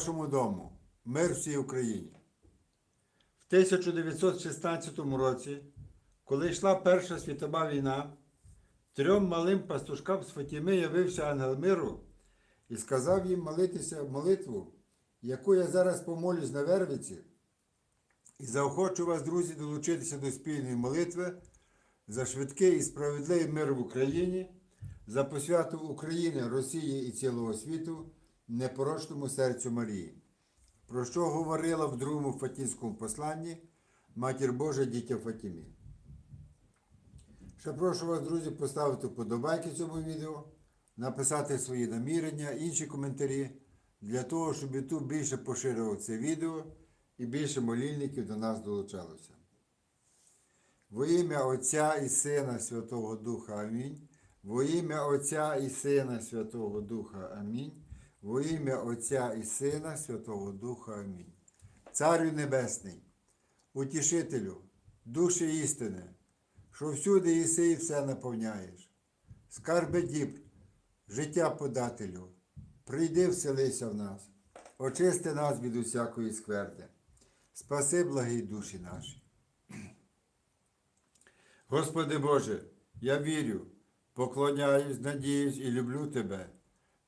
нашому дому, мир всій Україні. В 1916 році, коли йшла Перша світова війна, трьом малим пастушкам з Фатіми явився ангел миру і сказав їм молитися молитву, яку я зараз помолюсь на Вервиці, і заохочу вас, друзі, долучитися до спільної молитви за швидкий і справедливий мир в Україні, за посвяту України, Росії і цілого світу непорочному серцю Марії, про що говорила в другому Фатінському посланні Матір Божа дітя Фатімі. Ще прошу вас, друзі, поставити вподобайки цьому відео, написати свої намірення, інші коментарі, для того, щоб YouTube більше поширював це відео і більше молільників до нас долучалося. Во ім'я Отця і Сина Святого Духа Амінь. Во ім'я Отця і Сина Святого Духа Амінь. Во ім'я Отця і Сина Святого Духа Амінь. Царю Небесний, утішителю, душі істини, що всюди єси і все наповняєш. Скарби діб, життя подателю, прийди вселися в нас, очисти нас від усякої скверди. Спаси благі душі наші. Господи Боже, я вірю, поклоняюсь, надіюсь і люблю Тебе.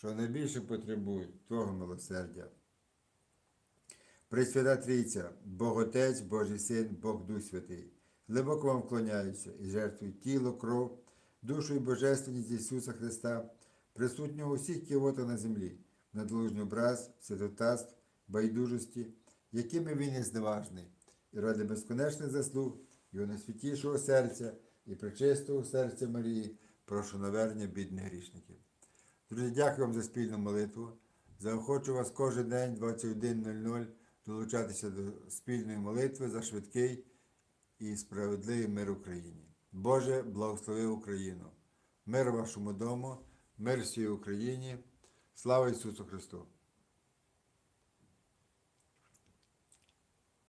що найбільше потребують Твого милосердя. Пресвята Трійця, Бог Отець, Божий Син, Бог Дух Святий, глибоко вам вклоняюся і жертвую тіло, кров, душу і божественність Ісуса Христа, присутнього у всіх кіотах на землі, надлужний образ, святотатств, байдужості, якими він є зневажний, і ради безконечних заслуг Його найсвятішого серця і пречистого серця Марії, прошу навернення бідних грішників. Друзі, дякую вам за спільну молитву. Заохочу вас кожен день 21.00 долучатися до спільної молитви за швидкий і справедливий мир Україні. Боже, благослови Україну! Мир вашому дому, мир всій Україні. Слава Ісусу Христу!